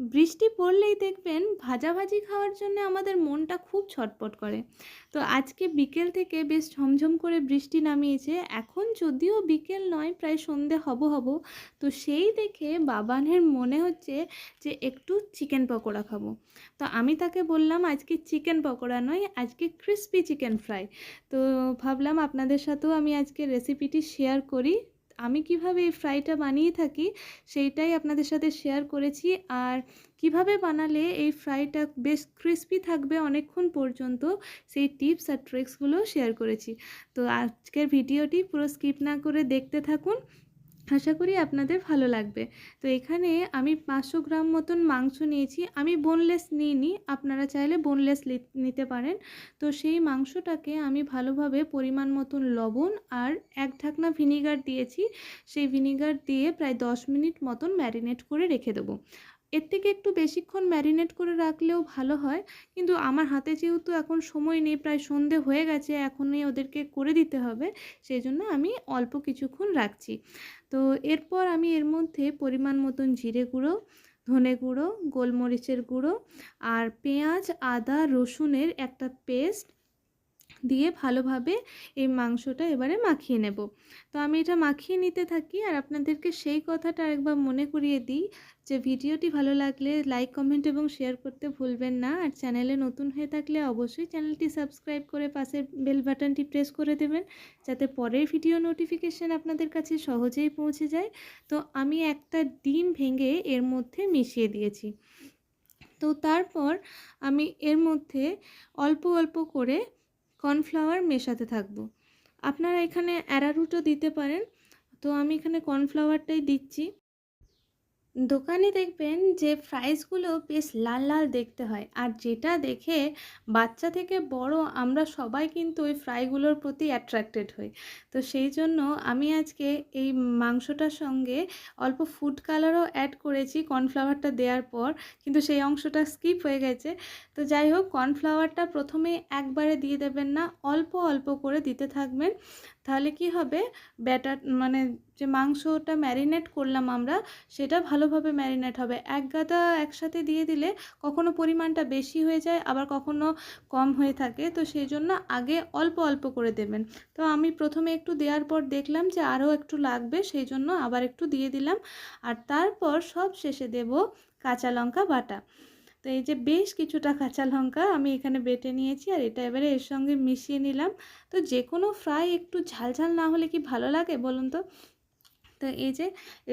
বৃষ্টি পড়লেই দেখবেন ভাজাভাজি খাওয়ার জন্য আমাদের মনটা খুব ছটপট করে। তো আজকে বিকেল থেকে বেশ ঝমঝম করে বৃষ্টি নামিয়েছে। এখন যদিও বিকেল নয়, প্রায় সন্ধে হব হব। তো সেই দেখে বাবানের মনে হচ্ছে যে একটু চিকেন পকোড়া খাব। তো আমি তাকে বললাম, আজকে চিকেন পকোড়া নয়, আজকে ক্রিস্পি চিকেন ফ্রাই তো ভাবলাম আপনাদের সাথেও আমি আজকে রেসিপিটি শেয়ার করি। আমি কীভাবে এই ফ্রাইটা বানিয়ে থাকি সেইটাই আপনাদের সাথে শেয়ার করেছি। আর কীভাবে বানালে এই ফ্রাইটা বেশ ক্রিস্পি থাকবে অনেকক্ষণ পর্যন্ত সেই টিপস আর ট্রিক্সগুলো শেয়ার করেছি। তো আজকের ভিডিওটি পুরো স্কিপ না করে দেখতে থাকুন। আশা করি আপনাদের ভালো লাগবে। তো এখানে আমি পাঁচশো গ্রাম মতন মাংস নিয়েছি। আমি বোনলেস নিইনি, আপনারা চাইলে বোনলেস নিতে পারেন। তো সেই মাংসটাকে আমি ভালোভাবে পরিমাণ মতন লবণ আর এক ঢাকনা ভিনিগার দিয়েছি। সেই ভিনিগার দিয়ে প্রায় দশ মিনিট মতন ম্যারিনেট করে রেখে দেবো। এর থেকে একটু বেশিক্ষণ ম্যারিনেট করে রাখলেও ভালো হয়। কিন্তু আমার হাতে যেহেতু এখন সময় নেই, প্রায় সন্ধে হয়ে গেছে, এখনই ওদেরকে করে দিতে হবে। সেই জন্য আমি অল্প কিছুক্ষণ রাখছি। তো এরপর আমি এর মধ্যে পরিমাণ মতন জিরে গুঁড়ো, ধনে গুঁড়ো, গোলমরিচের গুঁড়ো আর পেঁয়াজ, আদা, রসুনের একটা পেস্ট দিয়ে ভালোভাবে এই মাংসটা এবারে মাখিয়ে নেব। তো আমি এটা মাখিয়ে নিতে থাকি আর আপনাদেরকে সেই কথাটা একবার মনে করিয়ে দিই যে ভিডিওটি ভালো লাগলে লাইক, কমেন্ট এবং শেয়ার করতে ভুলবেন না। আর চ্যানেলে নতুন হয়ে থাকলে অবশ্যই চ্যানেলটি সাবস্ক্রাইব করে পাশে বেল বাটনটি প্রেস করে দেবেন যাতে পরের ভিডিও নোটিফিকেশান আপনাদের কাছে সহজেই পৌঁছে যায়। তো আমি একটা ডিম ভেঙে এর মধ্যে মিশিয়ে দিয়েছি। তো তারপর আমি এর মধ্যে অল্প অল্প করে কর্নফ্লাওয়ার মেশাতে থাকব। আপনারা এখানে অ্যারারুটও দিতে পারেন। তো আমি এখানে কর্নফ্লাওয়ারটাই দিচ্ছি। দোকানে দেখবেন যে ফ্রাইসগুলো বেশ লাল লাল দেখতে হয়। আর যেটা দেখে বাচ্চা থেকে বড় আমরা সবাই কিন্তু ওই ফ্রাইগুলোর প্রতি অ্যাট্রাক্টেড হই। তো সেই জন্য আমি আজকে এই মাংসটার সঙ্গে অল্প ফুড কালারও অ্যাড করেছি কর্নফ্লাওয়ারটা দেওয়ার পর, কিন্তু সেই অংশটা স্কিপ হয়ে গেছে। তো যাই হোক কর্নফ্লাওয়ারটা প্রথমে একবারে দিয়ে দেবেন না, অল্প অল্প করে দিতে থাকবেন। তাহলে কি হবে? ব্যাটার মানে যে মাংসটা ম্যারিনেট করলাম আমরা, সেটা ভালোভাবে ম্যারিনেট হবে। এক গাদা একসাথে দিয়ে দিলে কখনো পরিমাণটা বেশি হয়ে যায়, আবার কখনো কম হয়ে থাকে। তো সেই জন্য আগে অল্প অল্প করে দেবেন। তো আমি প্রথমে একটু দেওয়ার পর দেখলাম যে আরও একটু লাগবে, সেই জন্য আবার একটু দিয়ে দিলাম। আর তারপর সব শেষে দেব কাঁচা লঙ্কা বাটা। তো এই যে বেশ কিছুটা কাঁচা লঙ্কা আমি এখানে বেটে নিয়েছি আর এটা এবারে এর সঙ্গে মিশিয়ে নিলাম। তো যে কোনো ফ্রাই একটু ঝালঝাল না হলে কি ভালো লাগে বলুন তো? তো এই যে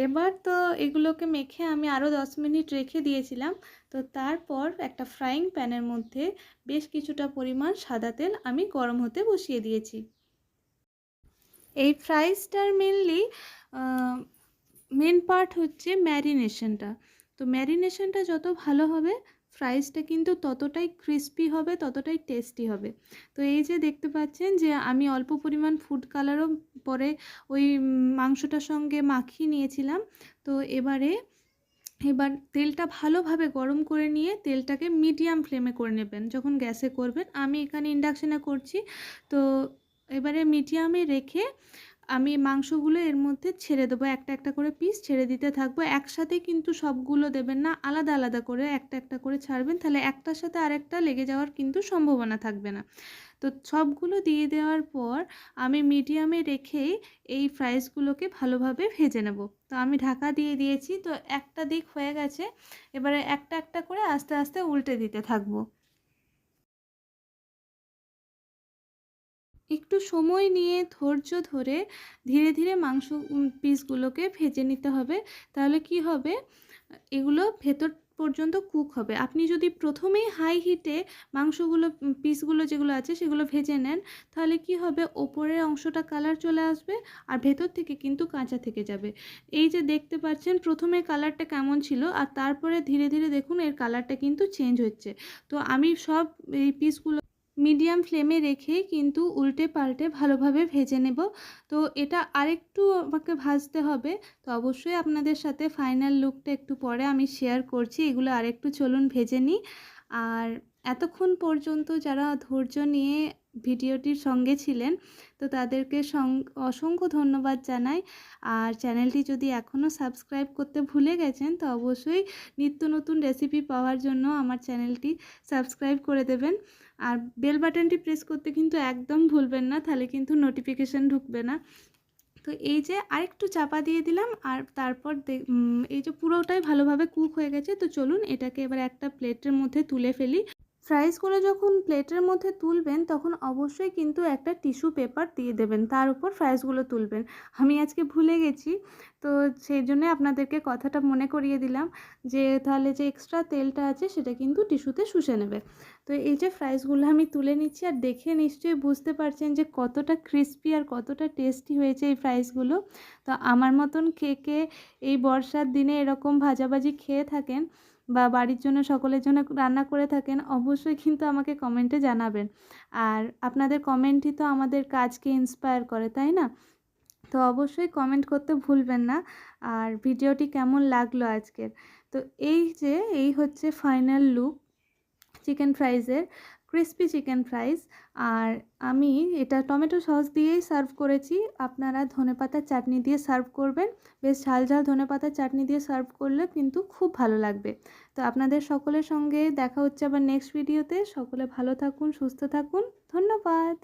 এবার তো এগুলোকে মেখে আমি আরও দশ মিনিট রেখে দিয়েছিলাম। তো তারপর একটা ফ্রাইং প্যানের মধ্যে বেশ কিছুটা পরিমাণ সাদা তেল আমি গরম হতে বসিয়ে দিয়েছি। এই ফ্রাইসটার মেনলি মেন পার্ট হচ্ছে ম্যারিনেশনটা। তো ম্যারিনেশনটা যত ভালো হবে ফ্রাইসটা কিন্তু ততটাই ক্রিস্পি হবে, ততটাই টেস্টি হবে। তো এই যে দেখতে পাচ্ছেন যে আমি অল্প পরিমাণ ফুড কালারও পরে ওই মাংসটার সঙ্গে মাখিয়ে নিয়েছিলাম। তো এবারে, এবার তেলটা ভালোভাবে গরম করে নিয়ে তেলটাকে মিডিয়াম ফ্লেমে করে নেবেন। যখন গ্যাসে করবেন, আমি এখানে ইন্ডাকশানে করছি। তো এবারে মিডিয়ামে রেখে আমি মাংসগুলো এর মধ্যে ছেড়ে দেবো, একটা একটা করে পিস ছেড়ে দিতে থাকব। একসাথে কিন্তু সবগুলো দেবেন না, আলাদা আলাদা করে একটা একটা করে ছাড়বেন, তাহলে একটার সাথে আরেকটা লেগে যাওয়ার কিন্তু সম্ভাবনা থাকবে না। তো সবগুলো দিয়ে দেওয়ার পর আমি মিডিয়ামে রেখেই এই ফ্রাইসগুলোকে ভালোভাবে ভেজে নেব। তো আমি ঢাকা দিয়ে দিয়েছি, তো একটা দিক হয়ে গেছে, এবারে একটা একটা করে আস্তে আস্তে উল্টে দিতে থাকব। একটু সময় নিয়ে ধৈর্য ধরে ধীরে ধীরে মাংস পিসগুলোকে ভেজে নিতে হবে। তাহলে কি হবে? এগুলো ভেতর পর্যন্ত কুক হবে। আপনি যদি প্রথমেই হাই হিটে মাংসগুলো পিসগুলো যেগুলো আছে সেগুলো ভেজে নেন, তাহলে কি হবে? ওপরের অংশটা কালার চলে আসবে আর ভেতর থেকে কিন্তু কাঁচা থেকে যাবে। এই যে দেখতে পাচ্ছেন, প্রথমে কালারটা কেমন ছিল আর তারপরে ধীরে ধীরে দেখুন এর কালারটা কিন্তু চেঞ্জ হচ্ছে। তো আমি সব এই পিসগুলো মিডিয়াম ফ্লেমে রেখে কিন্তু উল্টে পাল্টে ভালোভাবে ভেজে নেব। তো এটা আরেকটু আমাকে ভাজতে হবে। তো অবশ্যই আপনাদের সাথে ফাইনাল লুকটা একটু পরে আমি শেয়ার করছি। এগুলো আরেকটু চলুন ভেজে নিই। আর এতক্ষণ পর্যন্ত যারা ধৈর্য নিয়ে ভিডিওটির সঙ্গে ছিলেন, তো তাদেরকে অসংখ্য ধন্যবাদ জানাই। আর চ্যানেলটি যদি এখনও সাবস্ক্রাইব করতে ভুলে গেছেন, তো অবশ্যই নিত্য নতুন রেসিপি পাওয়ার জন্য আমার চ্যানেলটি সাবস্ক্রাইব করে দেবেন। আর বেল বাটনটি প্রেস করতে কিন্তু একদম ভুলবেন না, তাহলে কিন্তু নোটিফিকেশান ঢুকবে না। তো এই যে আরেকটু চাপা দিয়ে দিলাম, আর তারপর এই যে পুরোটাই ভালোভাবে কুক হয়ে গেছে, তো চলুন এটাকে এবার একটা প্লেটের মধ্যে তুলে ফেলি। ফ্রাইসগুলো যখন প্লেটের মধ্যে তুলবেন, তখন অবশ্যই কিন্তু একটা টিস্যু পেপার দিয়ে দেবেন। তার উপর ফ্রাইসগুলো তুলবেন। আমি আজকে ভুলে গেছি, তো সেই জন্যে আপনাদেরকে কথাটা মনে করিয়ে দিলাম যে, তাহলে যে এক্সট্রা তেলটা আছে, সেটা কিন্তু টিস্যুতে শুষে নেবে। তো এই যে ফ্রাইসগুলো আমি তুলে নিচ্ছি, আর দেখে নিশ্চয়ই বুঝতে পারছেন যে, কতটা ক্রিস্পি আর কতটা টেস্টি হয়েছে এই ফ্রাইসগুলো তো আমার মতন কে কে এই বর্ষার দিনে এরকম ভাজাভাজি খেয়ে থাকেন বা বাড়ির জন্য, সকলের জন্য রান্না করে থাকেন, অবশ্যই কিন্তু আমাকে কমেন্টে জানাবেন। আর আপনাদের কমেন্টই তো আমাদের কাজকে ইন্সপায়ার করে, তাই না? তো অবশ্যই কমেন্ট করতে ভুলবেন না। আর ভিডিওটি কেমন লাগল আজকের? তো এই যে, এই হচ্ছে ফাইনাল লুক চিকেন ফ্রাইজের ক্রিস্পি চিকেন ফ্রাইস আর আমি এটা টমেটো সস দিয়েই সার্ভ করেছি। আপনারা ধনেপাতার চাটনি দিয়ে সার্ভ করবেন। বেশ ঝাল ঝাল ধনেপাতার চাটনি দিয়ে সার্ভ করলে কিন্তু খুব ভালো লাগবে। তো আপনাদের সকলের সঙ্গে দেখা হচ্ছে আবার নেক্সট ভিডিওতে সকলে ভালো থাকুন, সুস্থ থাকুন। ধন্যবাদ।